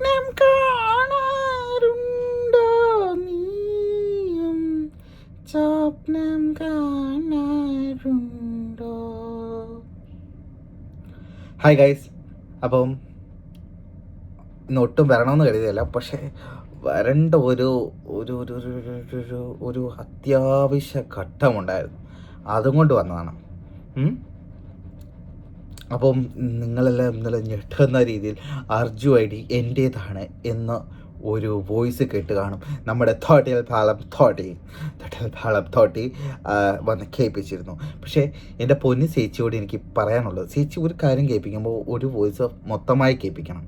സ്വപ്നം കാണാറുണ്ടോ നീയും? സ്വപ്നം കാണാറുണ്ടോ? ഹായ് ഗൈസ് അപ്പം ഇന്ന് ഒട്ടും വരണമെന്ന് കരുതിയല്ല പക്ഷേ വരേണ്ട ഒരു ഒരു ഒരു ഒരു ഒരു- അത്യാവശ്യ ഘട്ടമുണ്ടായിരുന്നു. അതും കൊണ്ട് വന്നതാണ്? അപ്പം നിങ്ങളെല്ലാം ഇന്നലെ ഞെട്ടുന്ന രീതിയിൽ അർജു ഐ ഡി എന്റേതാണ് എന്ന് ഒരു വോയിസ് കേട്ട് കാണും. നമ്മുടെ തോട്ടിയൽ പാളം തോട്ടി തോട്ടിയൽ പാളം തോട്ടി വന്ന് കേൾപ്പിച്ചിരുന്നു. പക്ഷേ എന്റെ പൊന്നി ചേച്ചിയോട് എനിക്ക് പറയാനുള്ളത് ചേച്ചി ഒരു കാര്യം കേൾപ്പിക്കുമ്പോൾ ഒരു വോയിസ് മൊത്തമായി കേൾപ്പിക്കണം.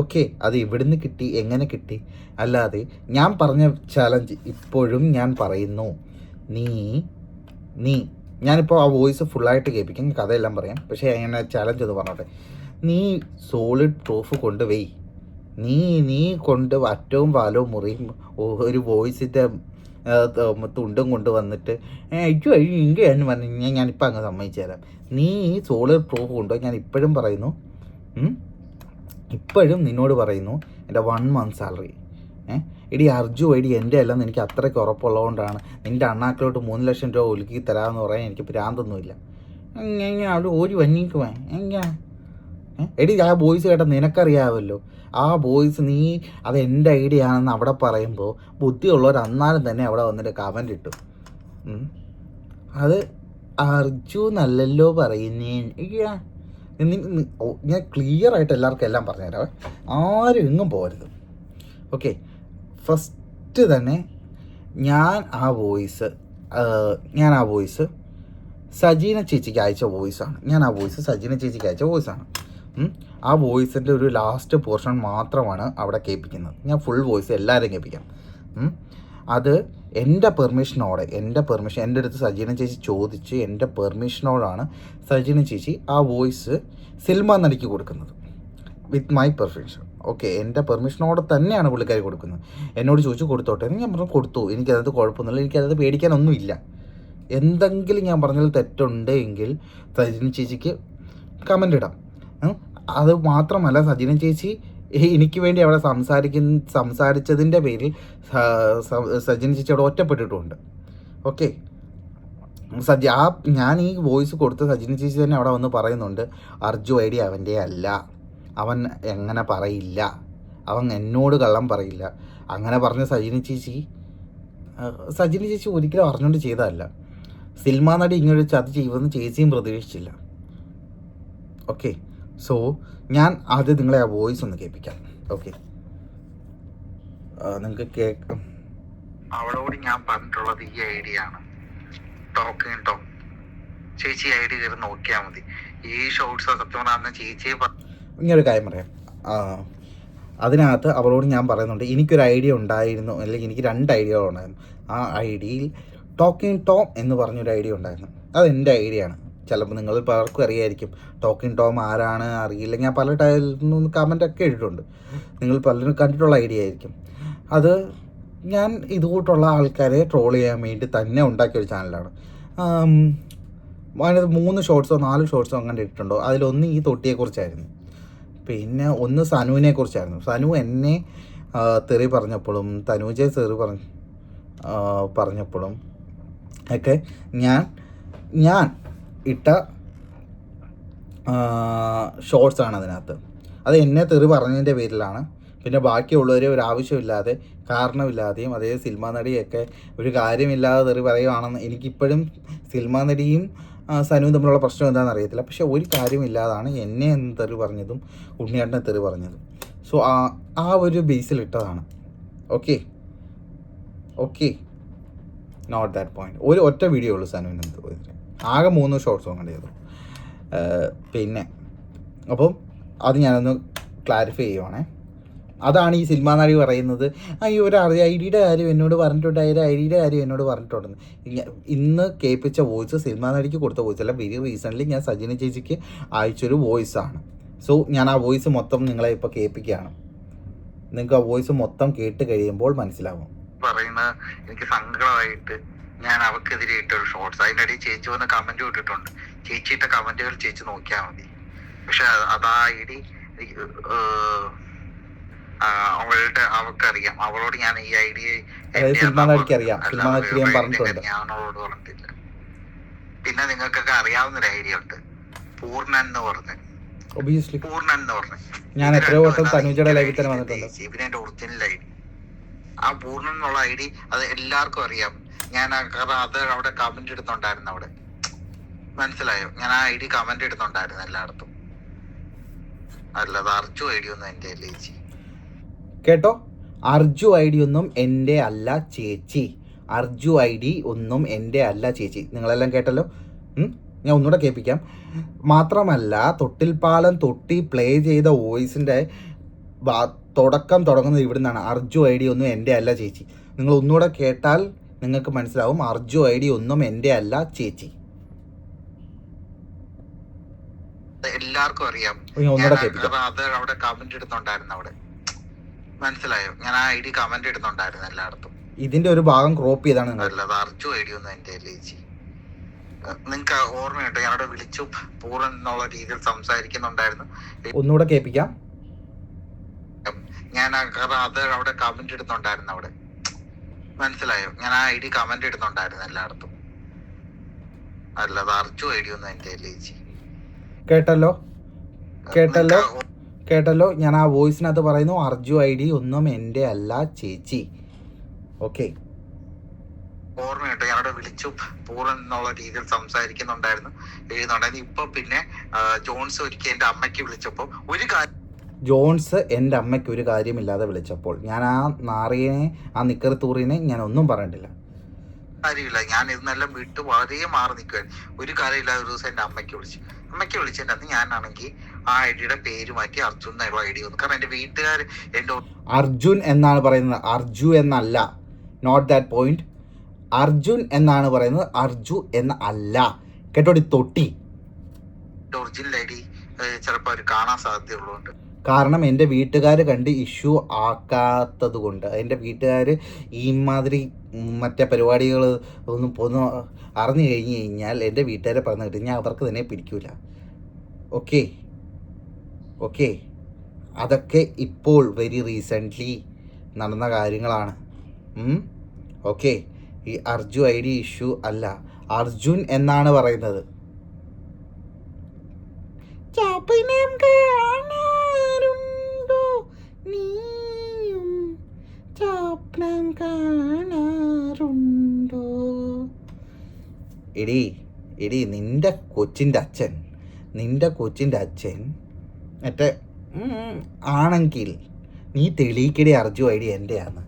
ഓക്കെ അത് ഇവിടുന്ന് കിട്ടി എങ്ങനെ കിട്ടി? അല്ലാതെ ഞാൻ പറഞ്ഞ ചാലഞ്ച് ഇപ്പോഴും ഞാൻ പറയുന്നു. നീ നീ ഞാനിപ്പോൾ ആ വോയിസ് ഫുള്ളായിട്ട് കേൾപ്പിക്കും കഥയെല്ലാം പറയാം പക്ഷേ അങ്ങനെ ചാലഞ്ച് ഒന്ന് പറഞ്ഞോട്ടെ. നീ സോളിഡ് പ്രൂഫ് കൊണ്ടുപോയി നീ നീ കൊണ്ട് അറ്റവും പാലവും മുറിയും ഒരു വോയിസിന്റെ തുണ്ടും കൊണ്ട് വന്നിട്ട് അയ്യോ അയ്യോ ഇങ്ങനെയാണ് പറഞ്ഞു കഴിഞ്ഞാൽ ഞാനിപ്പോൾ അങ്ങ് സമ്മതിച്ചു തരാം. നീ ഈ സോളിഡ് പ്രൂഫ് കൊണ്ടുപോയി ഞാൻ ഇപ്പോഴും പറയുന്നു ഇപ്പോഴും നിന്നോട് പറയുന്നു എന്റെ വൺ മന്ത് സാലറി ഏ എടി അർജു എടി എന്റെ അല്ലെന്ന് എനിക്ക് അത്രയ്ക്ക് ഉറപ്പുള്ളതുകൊണ്ടാണ്. നിന്റെ അണ്ണാക്കിലോട്ട് മൂന്ന് ലക്ഷം രൂപ ഒലുക്കി തരാമെന്ന് പറയാൻ എനിക്ക് പ്രാന്തൊന്നുമില്ല എങ്ങനെ അവിടെ ഒരു വന്നിക്കുവാ എങ്ങനെ ഏ? എടി ആ ബോയ്സ് കേട്ട നിനക്കറിയാമല്ലോ ആ ബോയ്സ് നീ അത് എന്റെ ഐഡിയ ആണെന്ന് അവിടെ പറയുമ്പോൾ ബുദ്ധിയുള്ളവർ അന്നാലും തന്നെ അവിടെ വന്നിട്ട് കമന്റ് ഇട്ടു. അത് അർജു നല്ലല്ലോ പറയുന്നേ. ഞാൻ ക്ലിയർ ആയിട്ട് എല്ലാവർക്കും എല്ലാം പറഞ്ഞുതരാം ആരും എങ്ങും പോകരുത്. ഓക്കെ ഫസ്റ്റ് തന്നെ ഞാൻ ആ വോയിസ് ഞാൻ ആ വോയിസ് സജീന ചേച്ചിക്ക് അയച്ച വോയിസാണ്. ഞാൻ ആ വോയിസ് സജീന ചേച്ചിക്ക് അയച്ച വോയിസാണ്. ആ വോയിസിന്റെ ഒരു ലാസ്റ്റ് പോർഷൻ മാത്രമാണ് അവിടെ കേൾപ്പിക്കുന്നത്. ഞാൻ ഫുൾ വോയിസ് എല്ലാവരും കേൾപ്പിക്കാം. അത് എന്റെ പെർമിഷനോടെ എന്റെ പെർമിഷൻ എന്റെ അടുത്ത് സജീന ചേച്ചി ചോദിച്ച് എന്റെ പെർമിഷനോടാണ് സജീന ചേച്ചി ആ വോയിസ് സിൽമ നടിക്ക് കൊടുക്കുന്നത്. വിത്ത് മൈ പെർമിഷൻ ഓക്കെ എന്റെ പെർമിഷനോടെ തന്നെയാണ് പുള്ളിക്കാരി കൊടുക്കുന്നത്. എന്നോട് ചോദിച്ചു കൊടുത്തോട്ടെ? എന്ന് ഞാൻ പറഞ്ഞു കൊടുത്തു. എനിക്കത് കുഴപ്പമൊന്നുമില്ല. എനിക്കത് പേടിക്കാനൊന്നുമില്ല. എന്തെങ്കിലും ഞാൻ പറഞ്ഞതിൽ തെറ്റുണ്ട് എങ്കിൽ സജിനി ചേച്ചിക്ക് കമന്റ് ഇടാം. അത് മാത്രമല്ല സജിനി ചേച്ചി എനിക്ക് വേണ്ടി അവിടെ സംസാരിക്കുന്ന സംസാരിച്ചതിന്റെ പേരിൽ സ- സ- ചേച്ചി അവിടെ ഒറ്റപ്പെട്ടിട്ടുമുണ്ട്. ഓക്കെ? സജി ആ ഞാൻ ഈ വോയിസ് കൊടുത്ത് സജിനി ചേച്ചി തന്നെ അവിടെ വന്ന് പറയുന്നുണ്ട് അർജു ഐ ഡി അവന്റെ അല്ല. അവൻ എങ്ങനെ പറയില്ല? അവൻ എന്നോട് കള്ളം പറയില്ല. അങ്ങനെ പറഞ്ഞ സജിനി ചേച്ചി സജിനി ചേച്ചി ഒരിക്കലും അറിഞ്ഞുകൊണ്ട് ചെയ്തതല്ല. സിൽമ നടി ഇങ്ങനൊരു ചതി ചെയ്യുമെന്ന് ചേച്ചിയും പ്രതീക്ഷിച്ചില്ല. ഓക്കെ. സോ ഞാൻ ആദ്യം നിങ്ങളെ ആ വോയിസ് ഒന്ന് കേൾപ്പിക്കാം. ഓക്കെ. നിങ്ങൾക്ക് കേൾക്കാം. അവളോട് ഞാൻ പറഞ്ഞിട്ടുള്ളത് ഈ ഐഡിയ ആണ്. ടോക്കിങ് ടോക്ക് ചേച്ചി ഐഡിയ കയറി നോക്കിയാൽ മതി. ഈ ഷോർട്സ് സത്യം പറഞ്ഞാൽ ചേച്ചിയെ ഇങ്ങനൊരു കാര്യം പറയാം. അതിനകത്ത് അവളോട് ഞാൻ പറയുന്നുണ്ട് എനിക്കൊരു ഐഡിയ ഉണ്ടായിരുന്നു അല്ലെങ്കിൽ എനിക്ക് രണ്ട് ഐഡിയകൾ ഉണ്ടായിരുന്നു. ആ ഐഡിയയിൽ ടോക്കിംഗ് ടോം എന്ന് പറഞ്ഞൊരു ഐഡിയ ഉണ്ടായിരുന്നു. അത് എന്റെ ഐഡിയ ആണ്. ചിലപ്പോൾ നിങ്ങൾ പലർക്കും അറിയായിരിക്കും ടോക്കിംഗ് ടോം ആരാണ് അറിയില്ല. ഞാൻ പല ടൈമിൽ കമന്റ് ഒക്കെ ഇട്ടിട്ടുണ്ട്. നിങ്ങൾ പലരും കണ്ടിട്ടുള്ള ഐഡിയ ആയിരിക്കും. അത് ഞാൻ ഇതുകൂട്ടുള്ള ആൾക്കാരെ ട്രോൾ ചെയ്യാൻ വേണ്ടി തന്നെ ഉണ്ടാക്കിയ ഒരു ചാനലാണ് അതിനകത്ത് മൂന്ന് ഷോർട്സോ നാല് ഷോർട്സോ അങ്ങനെ ഇട്ടിട്ടുണ്ടോ? അതിലൊന്ന് ഈ തൊട്ടിയെക്കുറിച്ചായിരുന്നു. പിന്നെ ഒന്ന് സനുവിനെ കുറിച്ചായിരുന്നു. സനു എന്നെ തെറി പറഞ്ഞപ്പോഴും തനൂജയെ തെറി പറഞ്ഞ പറഞ്ഞപ്പോഴും ഒക്കെ ഞാൻ ഞാൻ ഇട്ട ഷോർട്സ് ആണ് അതിനകത്ത്. അത് എന്നെ തെറി പറഞ്ഞതിന്റെ പേരിലാണ്. പിന്നെ ബാക്കിയുള്ളവരെ ഒരു ആവശ്യമില്ലാതെ കാരണമില്ലാതെയും അതേ സിനിമാ നടിയൊക്കെ ഒരു കാര്യമില്ലാതെ തെറി പറയുകയാണെന്ന് എനിക്കിപ്പോഴും സിനിമാ നടിയും സനുവും തമ്മിലുള്ള പ്രശ്നം എന്താണെന്ന് അറിയത്തില്ല. പക്ഷെ ഒരു കാര്യമില്ലാതാണ് എന്നെ എന്ന് തെറി പറഞ്ഞതും ഉണ്ണിയാട്ടനെ തെറി പറഞ്ഞതും. സോ ആ ആ ഒരു ബേസിൽ ഇട്ടതാണ്. Okay okay not that point ഒരു ഒറ്റ വീഡിയോ ഉള്ളൂ സനുവിന്റെ അടുത്ത് ആകെ മൂന്ന് ഷോർട്സ് കണ്ടു ചെയ്തു പിന്നെ. അപ്പം അത് ഞാനൊന്ന് ക്ലാരിഫൈ ചെയ്യുവാണേ. അതാണ് ഈ സിനിമാ നടി പറയുന്നത്. ഈ ഒരു ഐ ഡിയുടെ കാര്യം എന്നോട് പറഞ്ഞിട്ടുണ്ട്. അതിന്റെ ഐ ഡിയുടെ കാര്യം എന്നോട് പറഞ്ഞിട്ടുണ്ടെന്ന്. ഇന്ന് കേൾപ്പിച്ച വോയിസ് സിനിമാ നടിക്ക് കൊടുത്ത വോയിസ് അല്ല. വെരി റീസെന്റ്ലി ഞാൻ സജിന ചേച്ചിക്ക് അയച്ചൊരു വോയിസ് ആണ്. സോ ഞാൻ ആ വോയിസ് മൊത്തം നിങ്ങളെ ഇപ്പോൾ കേൾപ്പിക്കുകയാണ്. നിങ്ങൾക്ക് ആ വോയിസ് മൊത്തം കേട്ട് കഴിയുമ്പോൾ മനസ്സിലാവും. പറയുന്ന എനിക്ക് സങ്കടമായിട്ട് ഞാൻ അവക്കെതിരെ ഇട്ടൊരു ഷോർട്സ് അതിന്റെ ഇടയിൽ ചേച്ചി വന്ന് കമന്റ് ഇട്ടിട്ടുണ്ട്. ചേച്ചി ഇട്ട കമന്റുകൾ ചേച്ചി നോക്കിയാൽ മതി. പക്ഷെ അതാ ഐ ഡി അവളുടെ അവൾക്കറിയാം. അവളോട് ഞാൻ ഈ ഐഡിയ അറിയാം. അവളോട് പറഞ്ഞിട്ടില്ല. പിന്നെ നിങ്ങൾക്കൊക്കെ അറിയാവുന്ന ഒരു ഐഡിയ ഉണ്ട്. പൂർണൻ എന്ന് പറഞ്ഞു. ഒബിയസ്ലി പൂർണൻ എന്ന് പറഞ്ഞ്. ഞാൻ എത്രയോ വട്ടം തനുജയുടെ ലൈവിൽ തന്നെ വന്നിട്ടുണ്ട്. പിന്നെ ഒറിജിനൽ ഐ ഡി ആ പൂർണൻ എന്നുള്ള ഐ ഡി അത് എല്ലാവർക്കും അറിയാം. ഞാൻ കാരണം അത് അവിടെ കമന്റ് എടുത്തോണ്ടായിരുന്നു അവിടെ. മനസ്സിലായോ? ഞാൻ ആ ഐ ഡി കമന്റ് എടുത്തോണ്ടായിരുന്നു എല്ലായിടത്തും. അല്ലാതെ അർച്ചു ഐ ഡി ഒന്നും എന്റെ ചേച്ചി. കേട്ടോ? അർജു ഐ ഡി ഒന്നും എന്റെ അല്ല ചേച്ചി. അർജു ഐ ഡി ഒന്നും എന്റെ അല്ല ചേച്ചി. നിങ്ങളെല്ലാം കേട്ടല്ലോ? ഞാൻ ഒന്നുകൂടെ കേൾപ്പിക്കാം. മാത്രമല്ല തൊട്ടിൽപ്പാലം തൊട്ടി പ്ലേ ചെയ്ത വോയിസിന്റെ തുടക്കം തുടങ്ങുന്നത് ഇവിടെ നിന്നാണ് അർജു ഐ ഡി ഒന്നും എന്റെ അല്ല ചേച്ചി. നിങ്ങൾ ഒന്നുകൂടെ കേട്ടാൽ നിങ്ങൾക്ക് മനസ്സിലാവും. അർജു ഐ ഡി ഒന്നും എന്റെ അല്ല ചേച്ചി. എല്ലാവർക്കും അറിയാം. ഒന്നുകൂടെ കേൾപ്പിക്കാം. അവിടെ കമന്റ് ഇടുന്നുണ്ടായിരുന്നു അവിടെ. മനസ്സിലായോ? ഞാൻ ആ ഐ ഡി കമന്റ് ഇടുന്നുണ്ടായിരുന്നു എല്ലായിടത്തും. ഇതിന്റെ ഒരു ഭാഗം ക്രോപ്പ് ചെയ്താണ് നിങ്ങൾ. അല്ലാതെ അർജു ഐ ഡി ഒന്നും എന്റെ ചേച്ചി. നിങ്ങൾക്ക് ഓർമ്മയുണ്ട്? ഞാനവിടെ വിളിച്ചു പൂർണ എന്നുള്ള രീതിയിൽ സംസാരിക്കുന്നുണ്ടായിരുന്നു. ഒന്നുകൂടെ കേൾപ്പിക്കാം. ഞാൻ കാരണം അത് അവിടെ കമന്റ് ഇടുന്നുണ്ടായിരുന്നു അവിടെ. മനസ്സിലായോ? ഞാൻ ആ ഐ ഡി കമന്റ് ഇടുന്നുണ്ടായിരുന്നു എല്ലായിടത്തും. അല്ലാതെ അർജു ഐ ഡി ഒന്നും എന്റെ ചേച്ചി. കേട്ടല്ലോ? കേട്ടല്ലോ? കേട്ടല്ലോ? ഞാൻ ആ വോയിസിനകത്ത് പറയുന്നു അർജു ഐ ഡി ഒന്നും എന്റെ അല്ല ചേച്ചി. ഓക്കെ. ഓർമ്മയുണ്ട് ഞാനവിടെ വിളിച്ചു. പൂർണൻ എന്നുള്ള രീതിയിൽ സംസാരിക്കുന്നുണ്ടായിരുന്നു എഴുതുന്നുണ്ടായിരുന്നു. ഇപ്പൊ പിന്നെ ജോൺസ് ഒരിക്കൽ എന്റെ അമ്മയ്ക്ക് വിളിച്ചപ്പോൾ ഒരു കാര്യം ജോൺസ് എന്റെ അമ്മയ്ക്ക് ഒരു കാര്യമില്ലാതെ വിളിച്ചപ്പോൾ ഞാൻ ആ നാറിയനെ ആ നിക്കർ തൂറിനെ ഞാൻ ഒന്നും പറഞ്ഞിട്ടില്ല. കാര്യമില്ല ഞാൻ ഇന്നെല്ലാം വിട്ട് വളരെ മാറി നിൽക്കുകയാണ് ഒരു കാര്യമില്ലാതെ ഒരു ദിവസം എന്റെ അമ്മയ്ക്ക് വിളിച്ചു. അമ്മയ്ക്ക് വിളിച്ചിട്ടുണ്ടെന്ന് ഞാനാണെങ്കിൽ ആ ഐഡിയുടെ പേര് മാറ്റി അർജുൻ എന്നുള്ള ഐ ഡി വന്നു. കാരണം എന്റെ വീട്ടുകാർ എന്റെ അർജുൻ എന്നാണ് പറയുന്നത്. അർജു എന്നല്ല. നോട്ട് ദാറ്റ് പോയിന്റ് അർജുൻ എന്നാണ് പറയുന്നത്. അർജു എന്ന അല്ല. കേട്ടോടി തൊട്ടി. ഒറിജിനൽ ഐ ഡി ചിലപ്പോ അവർ കാണാൻ സാധ്യതയുള്ളതുകൊണ്ട് കാരണം എന്റെ വീട്ടുകാർ കണ്ട് ഇഷ്യൂ ആക്കാത്തത് കൊണ്ട് എന്റെ വീട്ടുകാർ ഈ മാതിരി ഉം, മറ്റേ പരിപാടികൾ ഒന്നും പോന്ന് അറിഞ്ഞു കഴിഞ്ഞ് കഴിഞ്ഞാൽ എന്റെ വീട്ടുകാരെ പറഞ്ഞു കിട്ടി ഞാൻ അവർക്ക് തന്നെ പിടിക്കൂല. Okay okay. അതൊക്കെ ഇപ്പോൾ വെരി റീസെന്റ്ലി നടന്ന കാര്യങ്ങളാണ്. ഓക്കെ. ഈ അർജു ഐ ഡി ഇഷ്യൂ അല്ല. അർജുൻ എന്നാണ് പറയുന്നത്. ചാപ്പിനം കാണാറുണ്ടോ? നീയും ചാപ്നം കാണാറുണ്ടോ എടി എടി നിന്റെ കൊച്ചിന്റെ അച്ഛൻ നിന്റെ കൊച്ചിന്റെ അച്ഛൻ മറ്റേ ആണെങ്കിൽ നീ തെളിയിക്കടി അർജു ഐ ഡി എന്റെയാണ്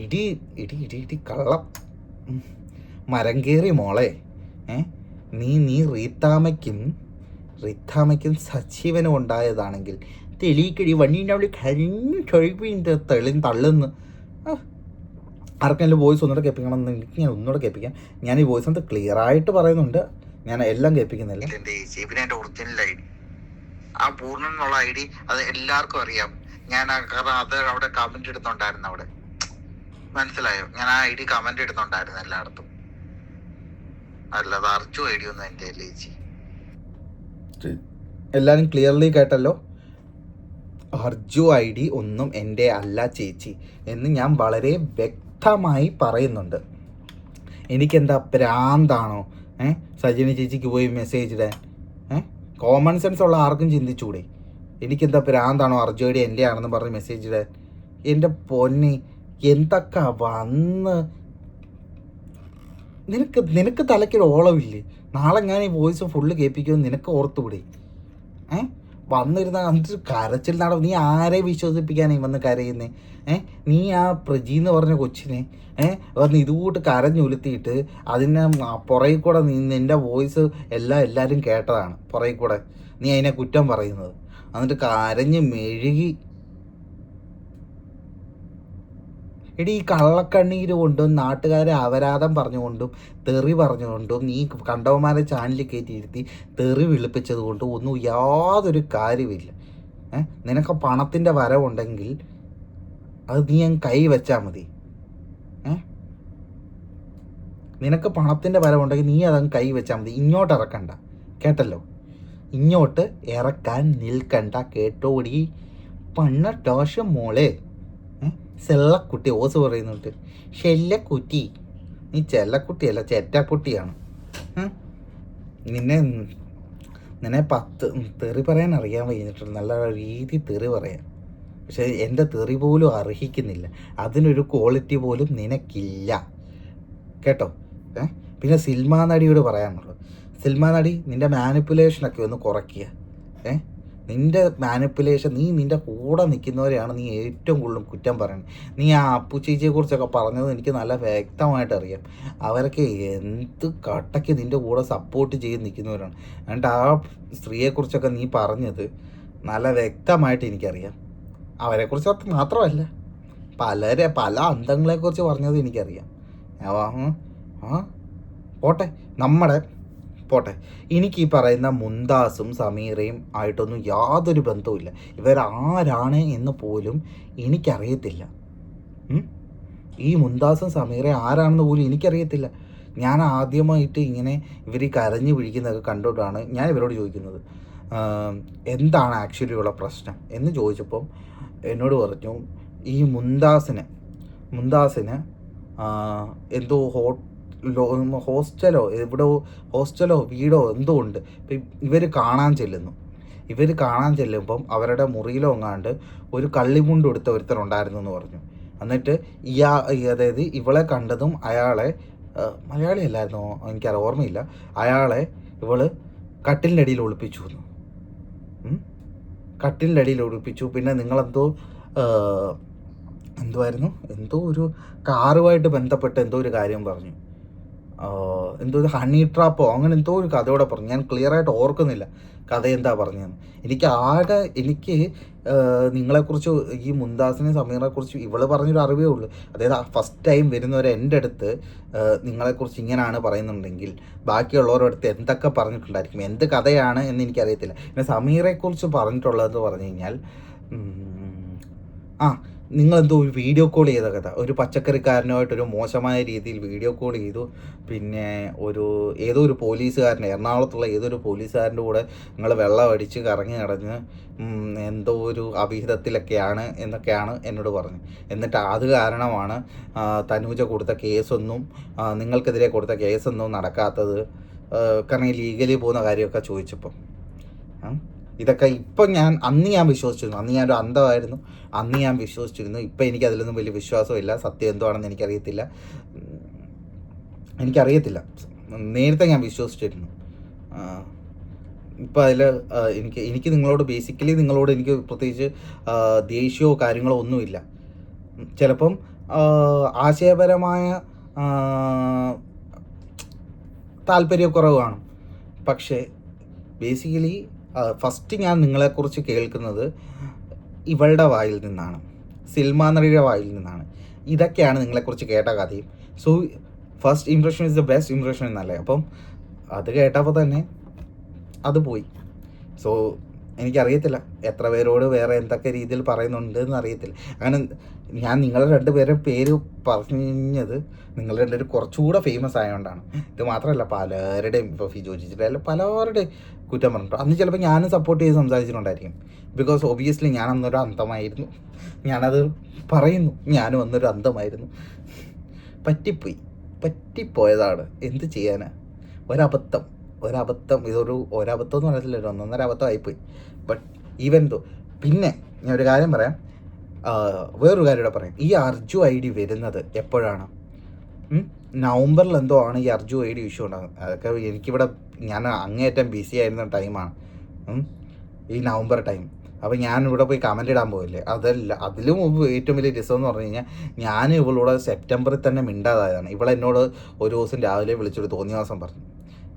ഇടി ഇടി ഇടി ഇടി കള്ളം. മരം കയറി മോളെ. നീ നീ റീത്താമയ്ക്കും റീത്താമയ്ക്കും സജീവനും ഉണ്ടായതാണെങ്കിൽ തെളിയിക്കടി വണ്ണീന്റെ അവിടെ കഴിപ്പിന്റെ തെളി തള്ളുന്നു. ആർക്കെങ്കിലും വോയിസ് ഒന്നുകൂടെ കേൾപ്പിക്കണം എന്ന് എനിക്ക് ഞാൻ ഒന്നുകൂടെ കേൾപ്പിക്കാം. ഞാൻ ഈ വോയിസ് അത് ക്ലിയർ ആയിട്ട് പറയുന്നുണ്ട്. ഞാൻ എല്ലാം കേൾപ്പിക്കുന്നില്ല. ആ പൂർണൻ എന്നുള്ള ഐ ഡി അത് എല്ലാവർക്കും അറിയാം. ഞാൻ കാരണം അത് അവിടെ കമന്റ് ഇടുന്നുണ്ടായിരുന്നു അവിടെ. മനസ്സിലായോ? ഞാൻ ആ ഐ ഡി കമന്റ് ഇടുന്നുണ്ടായിരുന്നു എല്ലായിടത്തും. അല്ലാതെ അർജു ഐ ഡി ഒന്നും അല്ലേ ചേച്ചി. എല്ലാവരും ക്ലിയർലി കേട്ടല്ലോ? അർജു ഐ ഡി ഒന്നും എന്റെ അല്ല ചേച്ചി എന്ന് ഞാൻ വളരെ വ്യക്തമായി പറയുന്നുണ്ട്. എനിക്കെന്താ പ്രാന്താണോ ഏഹ് സജിനി ചേച്ചിക്ക് പോയി മെസ്സേജ് ഇടാൻ. കോമൺ സെൻസ് ഉള്ള ആർക്കും ചിന്തിച്ചുകൂടെ എനിക്കെന്താ പ്രാന്താണോ? അർജു ഐ ഡി എന്റെ ആണെന്ന് പറഞ്ഞ് മെസ്സേജ് ഇടാൻ. എന്റെ പൊന്നി എന്തൊക്കെ വന്ന്? നിനക്ക് നിനക്ക് തലയ്ക്കൊരു ഓളമില്ലേ? നാളെ ഞാൻ ഈ വോയിസ് ഫുള്ള് കേൾപ്പിക്കുമെന്ന് നിനക്ക് ഓർത്തുകൂടെ? ഏ? വന്നിരുന്ന എന്നിട്ട് കരച്ചിൽ നട നീ ആരെ വിശ്വസിപ്പിക്കാനേ വന്ന് കരയുന്നേ? ഏ? നീ ആ പ്രജി എന്ന് പറഞ്ഞ കൊച്ചിനെ ഏ? വന്ന് ഇതുകൂട്ട് കരഞ്ഞുലുത്തിയിട്ട് അതിനെ പുറകിൽ കൂടെ നീ നിന്റെ വോയിസ് എല്ലാം എല്ലാവരും കേട്ടതാണ് പുറകിൽ കൂടെ. നീ അതിനെ കുറ്റം പറയുന്നത്. എന്നിട്ട് കരഞ്ഞ് മെഴുകി എടി ഈ കള്ളക്കണ്ണീര് കൊണ്ടും നാട്ടുകാരെ അപരാധം പറഞ്ഞുകൊണ്ടും തെറി പറഞ്ഞുകൊണ്ടും നീ കണ്ടവന്മാരെ ചാനലിൽ കയറ്റിയിരുത്തി തെറി വിളിപ്പിച്ചത് കൊണ്ടും ഒന്നും യാതൊരു കാര്യമില്ല നിനക്ക് പണത്തിന്റെ വരവുണ്ടെങ്കിൽ അത് നീ അങ്ങ് കൈ വെച്ചാൽ മതി. നിനക്ക് പണത്തിന്റെ വരവുണ്ടെങ്കിൽ നീ അതങ്ങ് കൈ വെച്ചാൽ മതി. ഇങ്ങോട്ട് ഇറക്കണ്ട. കേട്ടല്ലോ? ഇങ്ങോട്ട് ഇറക്കാൻ നിൽക്കണ്ട. കേട്ടോടി പണ്ണ ടോഷം മോളെ? സെള്ളക്കുട്ടി ഓസ് പറയുന്നുണ്ട്. ഷെല്ലക്കുട്ടി നീ ചെല്ലക്കുട്ടിയല്ല ചേറ്റാക്കുട്ടിയാണ്? നിന്നെ നിന്നെ പത്ത് തെറി പറയാൻ അറിയാൻ വൈകിട്ടുണ്ട് നല്ല രീതി തെറി പറയാൻ. പക്ഷെ എന്റെ തെറി പോലും അർഹിക്കുന്നില്ല. അതിനൊരു ക്വാളിറ്റി പോലും നിനക്കില്ല. കേട്ടോ? ഏ? പിന്നെ സിൽമാ നടിയോട് പറയാനുള്ളൂ സിൽമാ നടി നിന്റെ മാനിപ്പുലേഷനൊക്കെ ഒന്ന് കുറയ്ക്കുക. ഏ? നിന്റെ മാനിപ്പുലേഷൻ നീ നിന്റെ കൂടെ നിൽക്കുന്നവരെയാണ് നീ ഏറ്റവും കൂടുതൽ കുറ്റം പറയുന്നത്. നീ ആ അപ്പു ചേച്ചിയെ കുറിച്ചൊക്കെ പറഞ്ഞത് എനിക്ക് നല്ല വ്യക്തമായിട്ട് അറിയാം. അവരൊക്കെ എന്ത് കട്ടയ്ക്ക് നിന്റെ കൂടെ സപ്പോർട്ട് ചെയ്ത് നിൽക്കുന്നവരാണ്. എന്നിട്ട് ആ സ്ത്രീയെക്കുറിച്ചൊക്കെ നീ പറഞ്ഞത് നല്ല വ്യക്തമായിട്ട് എനിക്കറിയാം. അവരെക്കുറിച്ച് മാത്രമല്ല. പലരെ പല അന്തങ്ങളെക്കുറിച്ച് പറഞ്ഞത് എനിക്കറിയാം. ആ പോട്ടെ. നമ്മുടെ പോട്ടെ. എനിക്ക് ഈ പറയുന്ന മുന്താസും സമീറയും ആയിട്ടൊന്നും യാതൊരു ബന്ധവുമില്ല ഇവരാരാണ് എന്ന് പോലും എനിക്കറിയത്തില്ല. ഈ മുന്താസും സമീറയും ആരാണെന്ന് പോലും എനിക്കറിയത്തില്ല. ഞാൻ ആദ്യമായിട്ട് ഇങ്ങനെ ഇവർ കരഞ്ഞു പിടിക്കുന്നതൊക്കെ കണ്ടുകൊണ്ടാണ് ഞാൻ ഇവരോട് ചോദിക്കുന്നത്. എന്താണ് ആക്ച്വലി ഉള്ള പ്രശ്നം? എന്ന് ചോദിച്ചപ്പം എന്നോട് പറഞ്ഞു ഈ മുന്താസിന് മുന്താസിന് എന്തോ ഹോ ലോ- ഹോസ്റ്റലോ എവിടെ ഹോസ്റ്റലോ വീടോ എന്തോ ഉണ്ട്. ഇവർ കാണാൻ ചെല്ലുന്നു. ഇവർ കാണാൻ ചെല്ലുമ്പം അവരുടെ മുറിയിലോ എങ്ങാണ്ട് ഒരു കള്ളിമുണ്ട് എടുത്ത ഒരുത്തനുണ്ടായിരുന്നു എന്ന് പറഞ്ഞു. എന്നിട്ട് ഇയാ അതായത് ഇവളെ കണ്ടതും അയാളെ മലയാളി അല്ലായിരുന്നു? എനിക്കത് ഓർമ്മയില്ല. അയാളെ ഇവൾ കട്ടിലിന്റെ അടിയിൽ ഒളിപ്പിച്ചു? കട്ടിലിന്റെ അടിയിൽ ഒളിപ്പിച്ചു. പിന്നെ നിങ്ങളെന്തോ എന്തുമായിരുന്നു എന്തോ ഒരു കാറുമായിട്ട് ബന്ധപ്പെട്ട് എന്തോ ഒരു കാര്യം പറഞ്ഞു. എന്തോ ഒരു ഹണി ട്രാപ്പോ അങ്ങനെ എന്തോ ഒരു കഥയോടെ പറഞ്ഞു. ഞാൻ ക്ലിയർ ആയിട്ട് ഓർക്കുന്നില്ല കഥ എന്താ പറഞ്ഞതെന്ന്. എനിക്ക് ആകെ എനിക്ക് നിങ്ങളെക്കുറിച്ച് ഈ മുന്താസിനെ സമീറിനെ കുറിച്ച് ഇവൾ പറഞ്ഞൊരു അറിവേ ഉള്ളൂ. അതായത് ഫസ്റ്റ് ടൈം വരുന്നവരെ എന്റെ അടുത്ത് നിങ്ങളെക്കുറിച്ച് ഇങ്ങനെയാണ് പറയുന്നുണ്ടെങ്കിൽ ബാക്കിയുള്ളവരുടെ അടുത്ത് എന്തൊക്കെ പറഞ്ഞിട്ടുണ്ടായിരിക്കും എന്ത് കഥയാണ് എന്ന് എനിക്കറിയത്തില്ല. പിന്നെ സമീറെക്കുറിച്ച് പറഞ്ഞിട്ടുള്ളതെന്ന് പറഞ്ഞു കഴിഞ്ഞാൽ ആ നിങ്ങളെന്തോ ഒരു വീഡിയോ കോൾ ചെയ്ത കഥ. ഒരു പച്ചക്കറിക്കാരനുമായിട്ട് ഒരു മോശമായ രീതിയിൽ വീഡിയോ കോൾ ചെയ്തു. പിന്നെ ഒരു ഏതോ ഒരു പോലീസുകാരന്റെ എറണാകുളത്തുള്ള ഏതോ ഒരു പോലീസുകാരന്റെ കൂടെ നിങ്ങൾ വെള്ളം അടിച്ച് കറങ്ങി നടന്ന് എന്തോ ഒരു അവിഹിതത്തിലൊക്കെയാണ് എന്നൊക്കെയാണ് എന്നോട് പറഞ്ഞു. എന്നിട്ട് അത് കാരണമാണ് തനൂജ കൊടുത്ത കേസൊന്നും നിങ്ങൾക്കെതിരെ കൊടുത്ത കേസൊന്നും നടക്കാത്തത് കാരണം ഈ ലീഗലി പോകുന്ന കാര്യമൊക്കെ ചോദിച്ചപ്പം. ഇതൊക്കെ ഇപ്പം ഞാൻ അന്ന് ഞാൻ വിശ്വസിച്ചിരുന്നു. അന്ന് ഞാനൊരു അന്ധമായിരുന്നു. അന്ന് ഞാൻ വിശ്വസിച്ചിരുന്നു. ഇപ്പം എനിക്ക് അതിലൊന്നും വലിയ വിശ്വാസമില്ല. സത്യം എന്തുവാണെന്ന് എനിക്കറിയത്തില്ല. എനിക്കറിയത്തില്ല. നേരത്തെ ഞാൻ വിശ്വസിച്ചിരുന്നു. ഇപ്പം അതിൽ എനിക്ക് എനിക്ക് നിങ്ങളോട് ബേസിക്കലി നിങ്ങളോട് എനിക്ക് പ്രത്യേകിച്ച് ദേഷ്യമോ കാര്യങ്ങളോ ഒന്നുമില്ല. ചിലപ്പം ആശയപരമായ താല്പര്യക്കുറവ് കാണും. പക്ഷേ ബേസിക്കലി ഫസ്റ്റ് ഞാൻ നിങ്ങളെക്കുറിച്ച് കേൾക്കുന്നത് ഇവളുടെ വായിൽ നിന്നാണ്. സിൽമാ നടിയുടെ വായിൽ നിന്നാണ്. ഇതൊക്കെയാണ് നിങ്ങളെക്കുറിച്ച് കേട്ട കഥയും. So first impression is the best impression എന്നല്ലേ? അപ്പം അത് കേട്ടപ്പോൾ തന്നെ അത് പോയി. സോ എനിക്കറിയത്തില്ല. എത്ര പേരോട് വേറെ എന്തൊക്കെ രീതിയിൽ പറയുന്നുണ്ട് എന്ന് അറിയത്തില്ല. അങ്ങനെ ഞാൻ നിങ്ങളെ രണ്ടുപേരെ പേര് പറഞ്ഞത് നിങ്ങൾ രണ്ടുപേരും കുറച്ചുകൂടെ ഫേമസ് ആയതുകൊണ്ടാണ് ഇത് മാത്രമല്ല പലരുടെയും ഇപ്പോൾ ഫിജോ അല്ല പലരുടെയും കുറ്റം പറഞ്ഞിട്ടുണ്ട്. അന്ന് ചിലപ്പോൾ ഞാനും സപ്പോർട്ട് ചെയ്ത് സംസാരിച്ചിട്ടുണ്ടായിരിക്കും. ബിക്കോസ് ഒബിയസ്ലി ഞാൻ അന്നൊരു അന്തമായിരുന്നു ഞാനത് പറയുന്നു. ഞാനും അന്നൊരു അന്തമായിരുന്നു പറ്റിപ്പോയി. പറ്റിപ്പോയതാണ്. എന്ത് ചെയ്യാനാണ് ഒരബദ്ധം. ഒരബദ്ധം ഇതൊരു ഒരബദ്ധം എന്ന് പറയത്തില്ല ഒന്നൊന്നര അബദ്ധമായിപ്പോയി ബട്ട് ഈവൻ ദോ പിന്നെ ഞാൻ ഒരു കാര്യം പറയാം. വേറൊരു കാര്യം കൂടെ പറയാം. ഈ അർജു ഐ ഡി വരുന്നത് എപ്പോഴാണ്? നവംബറിൽ എന്തോ ആണ് ഈ അർജു ഐ ഡി ഇഷ്യൂ ഉണ്ടാകുന്നത് അതൊക്കെ എനിക്കിവിടെ ഞാൻ അങ്ങേയറ്റം ബിസി ആയിരുന്ന ടൈമാണ് ഈ നവംബർ ടൈം അപ്പോൾ ഞാൻ ഇവിടെ പോയി കമന്റ് ഇടാൻ പോയില്ലേ അതല്ല അതിലും ഏറ്റവും വലിയ രസം എന്ന് പറഞ്ഞു കഴിഞ്ഞാൽ ഞാൻ ഇവളോട് സെപ്റ്റംബറിൽ തന്നെ മിണ്ടാതായതാണ്. ഇവളെന്നോട് ഒരു ദിവസം രാവിലെ വിളിച്ചിട്ട് തോന്നിയ ദിവസം പറഞ്ഞു.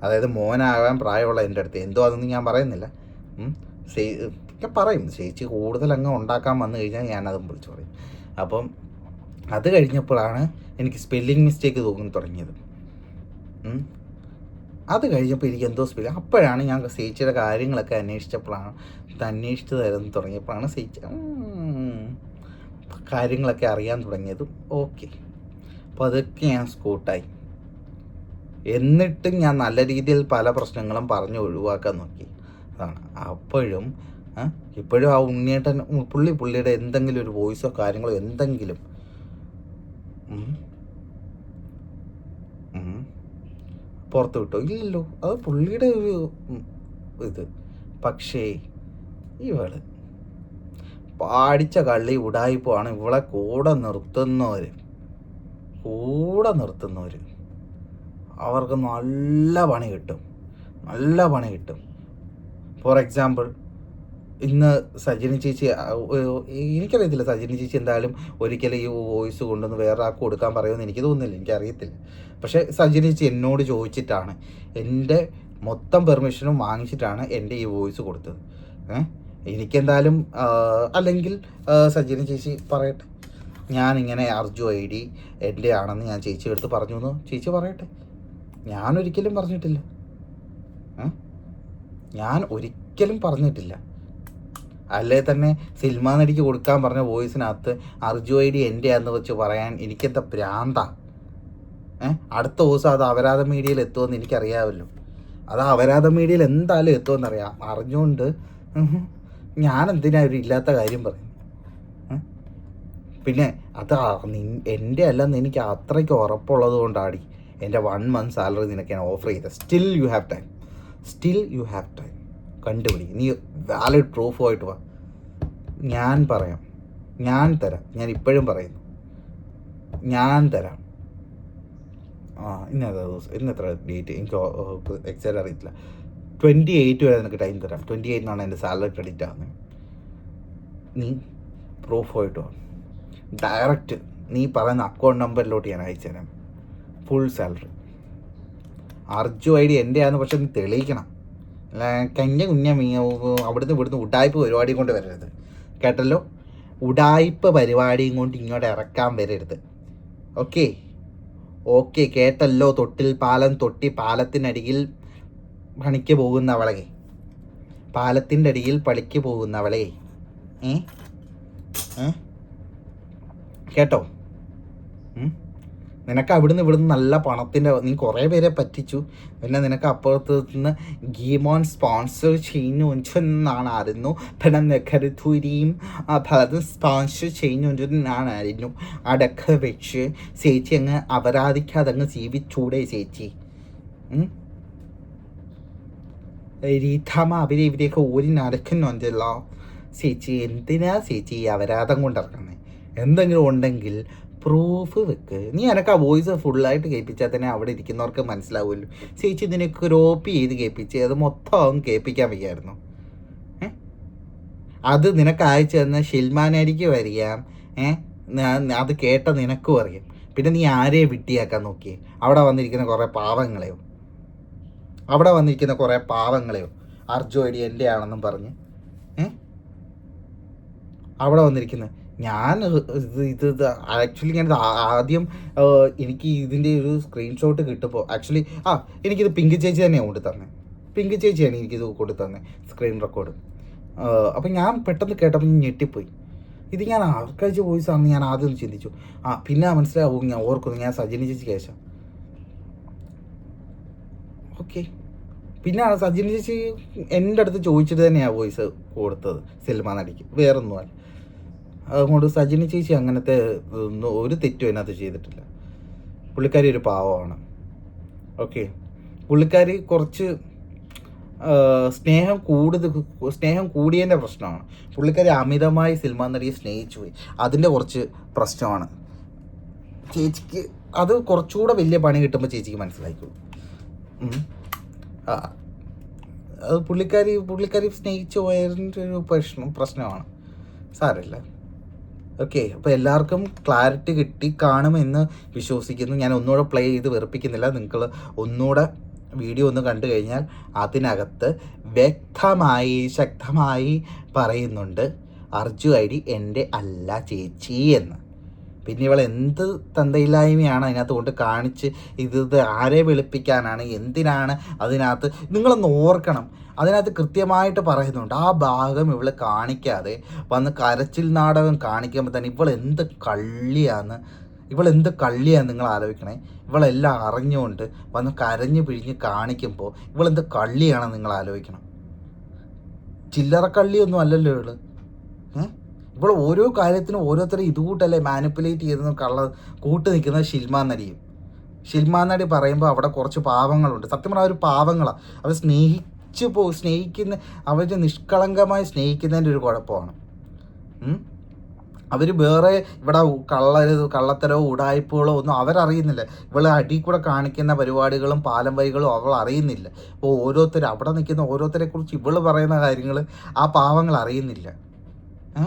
അതായത് മോനാകാൻ പ്രായമുള്ള എന്റെ അടുത്ത്. എന്തോ അതൊന്നും ഞാൻ പറയുന്നില്ല. ഒക്കെ പറയും. ചേച്ചി കൂടുതൽ അങ്ങ് ഉണ്ടാക്കാൻ വന്നു കഴിഞ്ഞാൽ ഞാനതും വിളിച്ചു പറയും. അപ്പം അത് കഴിഞ്ഞപ്പോഴാണ് എനിക്ക് സ്പെല്ലിംഗ് മിസ്റ്റേക്ക് തോന്നി തുടങ്ങിയത്. അത് കഴിഞ്ഞപ്പോൾ എനിക്ക് എന്തോ സ്പെല്ലിങ് അപ്പോഴാണ് ഞാൻ ചേച്ചിയുടെ കാര്യങ്ങളൊക്കെ അന്വേഷിച്ചപ്പോഴാണ് അന്വേഷിച്ച് തരുന്ന തുടങ്ങിയപ്പോഴാണ് ചേച്ചി കാര്യങ്ങളൊക്കെ അറിയാൻ തുടങ്ങിയതും ഓക്കെ അപ്പോൾ അതൊക്കെ ഞാൻ സ്കൂട്ടായി എന്നിട്ടും ഞാൻ നല്ല രീതിയിൽ പല പ്രശ്നങ്ങളും പറഞ്ഞ് ഒഴിവാക്കാൻ നോക്കി. അതാണ്. അപ്പോഴും ഇപ്പോഴും ആ ഉണ്ണിയേട്ടൻ പുള്ളി പുള്ളിയുടെ എന്തെങ്കിലും ഒരു വോയിസോ കാര്യങ്ങളോ എന്തെങ്കിലും. പുറത്ത് വിട്ടോ? ഇല്ലല്ലോ. അത് പുള്ളിയുടെ ഒരു ഇത്. പക്ഷേ ഇവൾ പാടിച്ച കള്ളി ഉടായിപ്പാണ് ഇവളെ കൂടെ നിർത്തുന്നവര്. കൂടെ നിർത്തുന്നവർ അവർക്ക് നല്ല പണി കിട്ടും. നല്ല പണി കിട്ടും. ഫോർ എക്സാമ്പിൾ ഇന്ന് സജിനി ചേച്ചി എനിക്കറിയത്തില്ല സജിനി ചേച്ചി എന്തായാലും ഒരിക്കലും ഈ വോയിസ് കൊണ്ടുവന്ന് വേറെ ആൾക്ക് കൊടുക്കാൻ പറയുമെന്ന് എനിക്ക് തോന്നുന്നില്ല. എനിക്കറിയത്തില്ല. പക്ഷേ സജിനി ചേച്ചി എന്നോട് ചോദിച്ചിട്ടാണ്. എന്റെ മൊത്തം പെർമിഷനും വാങ്ങിച്ചിട്ടാണ് എന്റെ ഈ വോയിസ് കൊടുത്തത്. ഏഹ് എനിക്കെന്തായാലും അല്ലെങ്കിൽ സജിനി ചേച്ചി പറയട്ടെ. ഞാനിങ്ങനെ അർജു ഐ ഡി എന്റെ ആണെന്ന് ഞാൻ ചേച്ചി എടുത്ത് പറഞ്ഞു എന്ന് ചേച്ചി പറയട്ടെ. ഞാൻ ഒരിക്കലും പറഞ്ഞിട്ടില്ല? ഞാൻ ഒരിക്കലും പറഞ്ഞിട്ടില്ല. അല്ലേ തന്നെ സിനിമ നടിക്ക് കൊടുക്കാൻ പറഞ്ഞ വോയിസിനകത്ത് അർജു ഐ ഡി എന്റെ ആന്ന് വെച്ച് പറയാൻ എനിക്കെന്താ ഭ്രാന്ത അടുത്ത ദിവസം അത് അപരാധ മീഡിയയിൽ എത്തുമെന്ന് എനിക്കറിയാമല്ലോ. അത് അപരാധ മീഡിയയിൽ എന്തായാലും എത്തുമെന്നറിയാം. അറിഞ്ഞുകൊണ്ട് ഉഹും, ഞാൻ എന്തിനാ ഒരു ഇല്ലാത്ത കാര്യം പറയും പിന്നെ അത് എന്റെ അല്ലെന്ന് എനിക്ക് അത്രയ്ക്ക് ഉറപ്പുള്ളത് കൊണ്ടാടി എന്റെ വൺ മന്ത് സാലറി നിനക്ക് ഞാൻ ഓഫർ ചെയ്ത. Still you have time still you have time കണ്ടുപിടി. നീ വാലിഡ് പ്രൂഫുമായിട്ട് വാ. ഞാൻ പറയാം. ഞാൻ തരാം. ഞാൻ ഇപ്പോഴും പറയുന്നു. ഞാൻ തരാം. ആ ഇന്നത്തെ ദിവസം. ഇന്ന് എത്ര ഡേറ്റ് എനിക്ക് എക്സാക്റ്റ് അറിയത്തില്ല. ട്വന്റി എയ്റ്റ് വരെ നിനക്ക് ടൈം തരാം. ട്വന്റി എയ്റ്റിനാണ് എന്റെ സാലറി ക്രെഡിറ്റ് ആകുന്നത് നീ പ്രൂഫായിട്ട് വാ. ഡയറക്റ്റ് നീ പറയുന്ന അക്കൗണ്ട് നമ്പറിലോട്ട് ഞാൻ അയച്ചു തരാം full salary Arju I D എന്റെ ആണെന്ന് പക്ഷെ നീ തെളിയിക്കണം. കഞ്ഞ കുഞ്ഞ മീ അവിടുന്ന് ഇവിടുന്ന് ഉടായ്പ പരിപാടി കൊണ്ട് വരരുത്. കേട്ടല്ലോ? ഉടായ്പ പരിപാടിയും കൊണ്ട് ഇങ്ങോട്ട് ഇറക്കാൻ വരരുത്. ഓക്കെ? ഓക്കെ കേട്ടല്ലോ? തൊട്ടിൽ പാലം തൊട്ടി പാലത്തിനടിയിൽ പണിക്ക് പോകുന്നവളെ പാലത്തിന്റെ അടിയിൽ പണിക്ക് പോകുന്നവളെ ഏ? കേട്ടോ? നിനക്ക് അവിടുന്ന് ഇവിടുന്ന് നല്ല പണത്തിന്റെ നീ കുറേ പേരെ പറ്റിച്ചു. പിന്നെ നിനക്ക് അപ്പുറത്ത് നിന്ന് ഗീമോൻ സ്പോൺസർ ചെയ്യുന്നുണ്ടെന്നാണ് പിന്നെ നെക്കരുത്തൂരിയും പലതും സ്പോൺസർ ചെയ്യുന്നുണ്ടെന്നാണ് അടക്ക വെച്ച് ചേച്ചി അങ്ങ് അപരാധിക്കാതെ അങ്ങ് ജീവിച്ചൂടെ ചേച്ചി. രീതാമ അവരെ ഇവരെയൊക്കെ ഓരി നടക്കുന്നുണ്ടല്ലോ. ചേച്ചി എന്തിനാ ചേച്ചി അപരാധം കൊണ്ടിറക്കുന്നത് എന്തെങ്കിലും ഉണ്ടെങ്കിൽ പ്രൂഫ് വെക്ക്. നീ എനക്ക് ആ വോയിസ് ഫുള്ളായിട്ട് കേൾപ്പിച്ചാൽ തന്നെ അവിടെ ഇരിക്കുന്നവർക്ക് മനസ്സിലാവുമല്ലോ. ചേച്ചി ഇതിനെ ക്രോപ്പ് ചെയ്ത് കേൾപ്പിച്ച് അത് മൊത്തം കേൾപ്പിക്കാൻ വയ്യായിരുന്നു. അത് നിനക്ക് അയച്ചു തന്ന ഷിൽമാനായിരിക്കും അറിയാം. അത് കേട്ട നിനക്കും അറിയാം. പിന്നെ നീ ആരെയെ വിട്ടിയാക്കാൻ നോക്കിയേ? അവിടെ വന്നിരിക്കുന്ന കുറേ പാവങ്ങളെയോ? അവിടെ വന്നിരിക്കുന്ന കുറേ പാവങ്ങളെയോ? അർജോ ഐഡി എന്റെ ആണെന്നും പറഞ്ഞ്. അവിടെ വന്നിരിക്കുന്ന ഞാൻ ഇത് ഇത് ആക്ച്വലി ഞാൻ ആദ്യം എനിക്ക് ഇതിന്റെ ഒരു സ്ക്രീൻഷോട്ട് കിട്ടുമ്പോൾ ആക്ച്വലി ആ എനിക്കിത് പിങ്ക് ചേച്ചി തന്നെയാണ് കൊണ്ടു തന്നെ. പിങ്ക് ചേച്ചിയാണ് എനിക്കിത് കൊണ്ടു തന്നെ സ്ക്രീൻ റെക്കോർഡ് അപ്പം ഞാൻ പെട്ടെന്ന് കേട്ടപ്പോൾ ഞെട്ടിപ്പോയി. ഇത് ഞാൻ ആർക്കഴിച്ച വോയിസ് ആണെന്ന് ഞാൻ ആദ്യം ചിന്തിച്ചു. ആ പിന്നെ മനസ്സിലാവും ഞാൻ ഓർക്കുന്നു ഞാൻ സജിനി ചേച്ചി കേശ. ഓക്കെ. പിന്നെ സജിനി ചേച്ചി എന്റെ അടുത്ത് ചോദിച്ചിട്ട് തന്നെയാണ് വോയിസ് കൊടുത്തത് സിനിമ നടിക്ക്. വേറൊന്നുമല്ല. അതുകൊണ്ട് സജിനി ചേച്ചി അങ്ങനത്തെ ഒരു തെറ്റും അതിനകത്ത് ചെയ്തിട്ടില്ല. പുള്ളിക്കാരി ഒരു പാവമാണ്. ഓക്കെ. പുള്ളിക്കാരി കുറച്ച് സ്നേഹം കൂടുതൽ സ്നേഹം കൂടിയതിന്റെ പ്രശ്നമാണ്. പുള്ളിക്കാരി അമിതമായി സിനിമ നടിയെ സ്നേഹിച്ചു പോയി. അതിന്റെ കുറച്ച് പ്രശ്നമാണ്. ചേച്ചിക്ക് അത് കുറച്ചുകൂടെ വലിയ പണി കിട്ടുമ്പോൾ ചേച്ചിക്ക് മനസ്സിലായിക്കോളും. അത് പുള്ളിക്കാരി പുള്ളിക്കാരി സ്നേഹിച്ചു പോയതിന്റെ ഒരു പ്രശ്നം പ്രശ്നമാണ്. സാരമില്ല. ഓക്കെ അപ്പോൾ എല്ലാവർക്കും ക്ലാരിറ്റി കിട്ടി. കാണുമെന്ന് വിശ്വസിക്കുന്നു. ഞാൻ ഒന്നുകൂടെ പ്ലേ ചെയ്ത് വെറുപ്പിക്കുന്നില്ല. നിങ്ങൾ ഒന്നുകൂടെ വീഡിയോ ഒന്ന് കണ്ടു കഴിഞ്ഞാൽ അതിനകത്ത് വ്യക്തമായി ശക്തമായി പറയുന്നുണ്ട് അർജു ഐ ഡി എന്റെ അല്ല ചേച്ചി എന്ന്. പിന്നെ ഇവൾ എന്ത് തന്തയില്ലായ്മയാണ് അതിനകത്ത് കൊണ്ട് കാണിച്ച് ഇത് ആരെ വെളുപ്പിക്കാനാണ് എന്തിനാണ് അതിനകത്ത് നിങ്ങളൊന്ന് ഓർക്കണം. അതിനകത്ത് കൃത്യമായിട്ട് പറയുന്നുണ്ട് ആ ഭാഗം ഇവൾ കാണിക്കാതെ വന്ന് കരച്ചിൽ നാടകം കാണിക്കുമ്പോൾ തന്നെ ഇവൾ എന്ത് കള്ളിയാന്ന് ഇവൾ എന്ത് കള്ളിയാന്ന് നിങ്ങൾ ആലോചിക്കണേ. ഇവളെല്ലാം അറിഞ്ഞുകൊണ്ട് വന്ന് കരഞ്ഞു പിഴിഞ്ഞ് കാണിക്കുമ്പോൾ ഇവളെന്ത് കള്ളിയാണെന്ന് നിങ്ങൾ ആലോചിക്കണം. ചില്ലറക്കള്ളിയൊന്നും അല്ലല്ലോ ഇവൾ. ഏ? ഇപ്പോൾ ഓരോ കാര്യത്തിനും ഓരോരുത്തരും ഇതുകൂട്ടല്ലേ മാനിപ്പുലേറ്റ് ചെയ്തെന്ന് കള്ള കൂട്ട് നിൽക്കുന്നത് ഷിൽമാ നടിയും. ഷിൽമാ നടി പറയുമ്പോൾ അവിടെ കുറച്ച് പാവങ്ങളുണ്ട്. സത്യം പറഞ്ഞാൽ അവർ പാവങ്ങളാണ് അവർ സ്നേഹിച്ച് പോ സ്നേഹിക്കുന്ന അവർ നിഷ്കളങ്കമായി സ്നേഹിക്കുന്നതിന്റെ ഒരു കുഴപ്പമാണ്. അവർ വേറെ ഇവിടെ കള്ള കള്ളത്തരോ ഉടായ്പകളോ ഒന്നും അവരറിയുന്നില്ല. ഇവളെ അടി കൂടെ കാണിക്കുന്ന പരിപാടികളും പാലം വൈകളും അവൾ അറിയുന്നില്ല. അപ്പോൾ ഓരോരുത്തർ അവിടെ നിൽക്കുന്ന ഓരോരുത്തരെക്കുറിച്ച് ഇവൾ പറയുന്ന കാര്യങ്ങൾ ആ പാവങ്ങൾ അറിയുന്നില്ല. ഏ?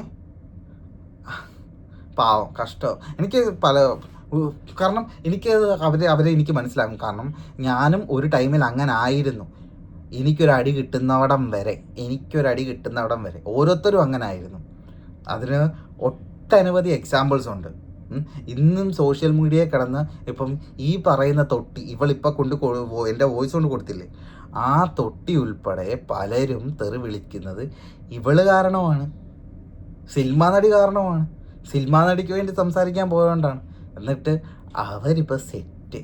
പാവം കഷ്ടം. എനിക്ക് പല കാരണം എനിക്ക് അവരെ അവരെ എനിക്ക് മനസ്സിലാകും. കാരണം ഞാനും ഒരു ടൈമിൽ അങ്ങനെ ആയിരുന്നു. എനിക്കൊരടി കിട്ടുന്നവിടം വരെ എനിക്കൊരടി കിട്ടുന്നവിടം വരെ ഓരോരുത്തരും അങ്ങനെ ആയിരുന്നു. അതിന് ഒട്ടനവധി എക്സാമ്പിൾസ് ഉണ്ട്. ഇന്നും സോഷ്യൽ മീഡിയയിൽ കിടന്ന് ഇപ്പം ഈ പറയുന്ന തൊട്ടി ഇവളിപ്പോൾ കൊണ്ട് എന്റെ വോയിസ് കൊണ്ട് കൊടുത്തില്ലേ? ആ തൊട്ടി ഉൾപ്പെടെ പലരും തെറി വിളിക്കുന്നത് ഇവൾ കാരണമാണ്. സിനിമാ നടി കാരണമാണ്. സിനിമാ നടിക്ക് വേണ്ടി സംസാരിക്കാൻ പോയതുകൊണ്ടാണ്. എന്നിട്ട് അവരിപ്പോൾ സെറ്റ്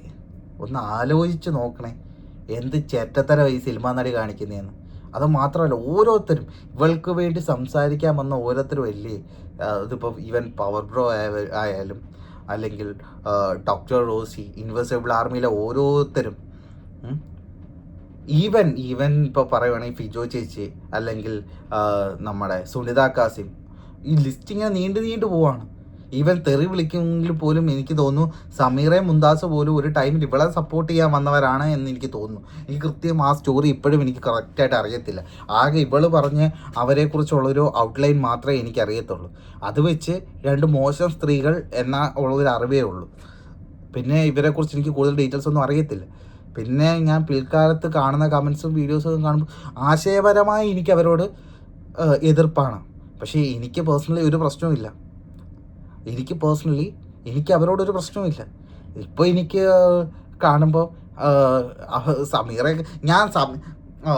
ഒന്ന് ആലോചിച്ച് നോക്കണേ. എന്ത് ചേറ്റത്തരം ഈ സിനിമാ നടി കാണിക്കുന്നതെന്ന് അത് മാത്രമല്ല ഓരോരുത്തരും ഇവൾക്ക് വേണ്ടി സംസാരിക്കാൻ വന്ന ഓരോരുത്തരും അല്ലേ? ഇതിപ്പോൾ ഈവൻ പവർ ബ്രോ ആയാലും അല്ലെങ്കിൽ ഡോക്ടർ റോസി ഇൻവെസിബിൾ ആർമിയിലെ ഓരോരുത്തരും ഈവൻ ഈവൻ ഇപ്പോൾ പറയുവാണെങ്കിൽ ഫിജോ ചേച്ചി അല്ലെങ്കിൽ നമ്മുടെ സുനിത കാസിം ഈ ലിസ്റ്റ് ഇങ്ങനെ നീണ്ടു നീണ്ടു പോവാണ്. ഈവൻ തെറി വിളിക്കുമെങ്കിൽ പോലും എനിക്ക് തോന്നുന്നു സമീറയും മുന്താസ് പോലും ഒരു ടൈമിൽ ഇവളെ സപ്പോർട്ട് ചെയ്യാൻ വന്നവരാണ് എന്ന് എനിക്ക് തോന്നുന്നു. എനിക്ക് കൃത്യം ആ സ്റ്റോറി ഇപ്പോഴും എനിക്ക് കറക്റ്റായിട്ട് അറിയത്തില്ല. ആകെ ഇവൾ പറഞ്ഞ് അവരെക്കുറിച്ചുള്ളൊരു ഔട്ട്ലൈൻ മാത്രമേ എനിക്ക് അറിയത്തുള്ളൂ. അത് വെച്ച് രണ്ട് മോശം സ്ത്രീകൾ എന്ന ഉള്ളൊരു അറിവേ ഉള്ളൂ. പിന്നെ ഇവരെക്കുറിച്ച് എനിക്ക് കൂടുതൽ ഡീറ്റെയിൽസ് ഒന്നും അറിയത്തില്ല. പിന്നെ ഞാൻ പിൽക്കാലത്ത് കാണുന്ന കമൻസും വീഡിയോസും കാണുമ്പോൾ ആശയപരമായി എനിക്ക് അവരോട് എതിർപ്പാണ്. പക്ഷേ എനിക്ക് പേഴ്സണലി ഒരു പ്രശ്നവുമില്ല. എനിക്ക് പേഴ്സണലി എനിക്ക് അവരോടൊരു പ്രശ്നവുമില്ല. ഇപ്പോൾ എനിക്ക് കാണുമ്പോൾ സമീറ ഞാൻ സമ-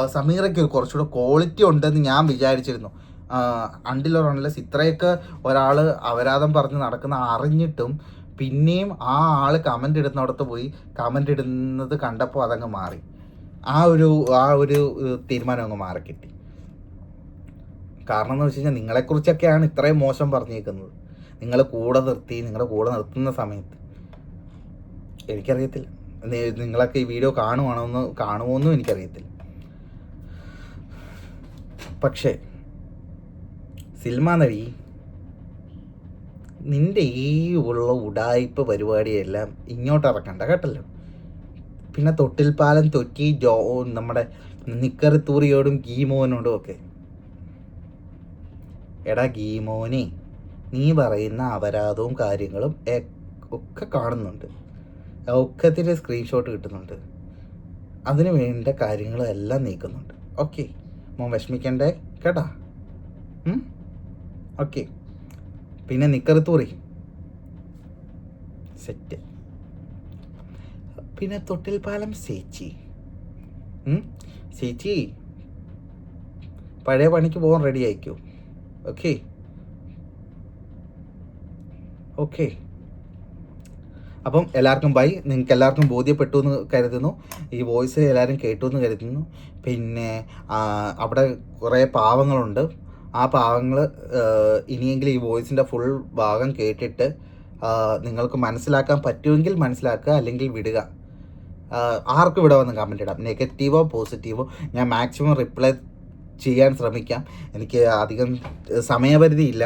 സമീറയ്ക്ക് കുറച്ചുകൂടെ ക്വാളിറ്റി ഉണ്ടെന്ന് ഞാൻ വിചാരിച്ചിരുന്നു. അണ്ടിലൊറണലെസ് ഇത്രയൊക്കെ ഒരാൾ അപരാധം പറഞ്ഞ് നടക്കുന്ന അറിഞ്ഞിട്ടും പിന്നെയും ആ ആൾ കമന്റ് ഇടുന്നിടത്ത് പോയി കമന്റ് ഇടുന്നത് കണ്ടപ്പോൾ അതങ്ങ് മാറി. ആ ഒരു ആ ഒരു തീരുമാനം അങ്ങ് മാറിക്കിട്ടി. കാരണം എന്ന് വെച്ച് കഴിഞ്ഞാൽ നിങ്ങളെക്കുറിച്ചൊക്കെയാണ് ഇത്രയും മോശം പറഞ്ഞേക്കുന്നത്. നിങ്ങൾ കൂടെ നിർത്തി നിങ്ങളുടെ കൂടെ നിർത്തുന്ന സമയത്ത്. എനിക്കറിയത്തില്ല. നിങ്ങളൊക്കെ ഈ വീഡിയോ കാണുവാണോന്ന് കാണുമോന്നും എനിക്കറിയത്തില്ല. പക്ഷേ സിനിമ നടി നിന്റെ ഈ ഉള്ള ഉടായ്പ പരിപാടിയെല്ലാം ഇങ്ങോട്ട് ഇറക്കണ്ട കേട്ടല്ലോ? പിന്നെ തൊട്ടിൽപ്പാലം തൊറ്റി ജോ നമ്മുടെ നിക്കറിത്തൂറിയോടും ഗീമോനോടും ഒക്കെ എടാ ഗീമോനെ നീ പറയുന്ന അപരാധവും കാര്യങ്ങളും ഒക്കെ കാണുന്നുണ്ട്. ഒക്കത്തിന്റെ സ്ക്രീൻഷോട്ട് കിട്ടുന്നുണ്ട്. അതിന് വേണ്ട കാര്യങ്ങളും എല്ലാം നീക്കുന്നുണ്ട്. ഓക്കെ മോൻ വിഷമിക്കണ്ടേ? കേട്ടാ? ഓക്കെ പിന്നെ നിക്കറുത്തൂറി. സെറ്റ് പിന്നെ തൊട്ടിൽപ്പാലം ചേച്ചി. സേച്ചി ചേച്ചി പഴയ പണിക്ക് പോകാൻ റെഡി ആയിക്കോ? ഓക്കെ ഓക്കെ അപ്പം എല്ലാവർക്കും ബൈ നിങ്ങൾക്ക് എല്ലാവർക്കും ബോധ്യപ്പെട്ടു എന്ന് കരുതുന്നു. ഈ വോയിസ് എല്ലാവരും കേട്ടു എന്ന് കരുതുന്നു. പിന്നെ അവിടെ കുറേ പാവങ്ങളുണ്ട്. ആ പാവങ്ങൾ ഇനിയെങ്കിലും ഈ വോയിസിന്റെ ഫുൾ ഭാഗം കേട്ടിട്ട് നിങ്ങൾക്ക് മനസ്സിലാക്കാൻ പറ്റുമെങ്കിൽ മനസ്സിലാക്കുക അല്ലെങ്കിൽ വിടുക. ആർക്കും ഇവിടെ വന്ന് കമന്റ് ഇടാം. നെഗറ്റീവോ പോസിറ്റീവോ ഞാൻ മാക്സിമം റിപ്ലൈ ചെയ്യാൻ ശ്രമിക്കാം. എനിക്ക് അധികം സമയപരിധി ഇല്ല.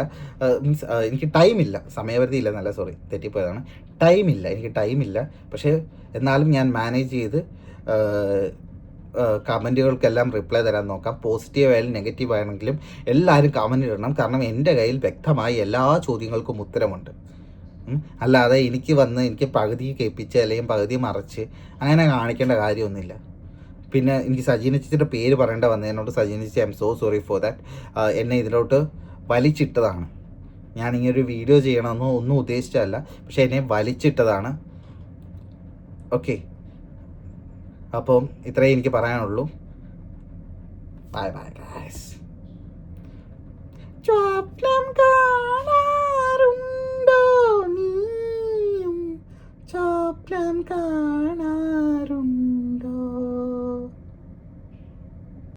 മീൻസ് എനിക്ക് ടൈമില്ല സമയപരിധി ഇല്ല നല്ല സോറി തെറ്റിപ്പോയതാണ്. ടൈമില്ല എനിക്ക് ടൈമില്ല പക്ഷേ എന്നാലും ഞാൻ മാനേജ് ചെയ്ത് കമന്റുകൾക്കെല്ലാം റിപ്ലൈ തരാൻ നോക്കാം. പോസിറ്റീവ് ആയാലും നെഗറ്റീവ് ആണെങ്കിലും എല്ലാവരും കമന്റ് ഇടണം. കാരണം എന്റെ കയ്യിൽ വ്യക്തമായി എല്ലാ ചോദ്യങ്ങൾക്കും ഉത്തരമുണ്ട്. അല്ലാതെ എനിക്ക് വന്ന് എനിക്ക് പകുതി കേൾപ്പിച്ച് അല്ലെങ്കിൽ പകുതി മറച്ച് അങ്ങനെ കാണിക്കേണ്ട കാര്യമൊന്നുമില്ല. പിന്നെ എനിക്ക് സജീന പേര് പറയേണ്ട വന്നതിനോട് സജീന ചേച്ചി I am so sorry for that എന്നെ ഇതിലോട്ട് വലിച്ചിട്ടതാണ്. ഞാൻ ഇങ്ങനെ ഒരു വീഡിയോ ചെയ്യണമെന്നോ ഒന്നും ഉദ്ദേശിച്ചതല്ല പക്ഷെ എന്നെ വലിച്ചിട്ടതാണ്. ഓക്കെ അപ്പം ഇത്രയും എനിക്ക് പറയാനുള്ളൂ. ബൈ ബൈ ഗൈസ് സ്വപ്നം കാണാറുണ്ടോ നീയും? സ്വപ്നം കാണാ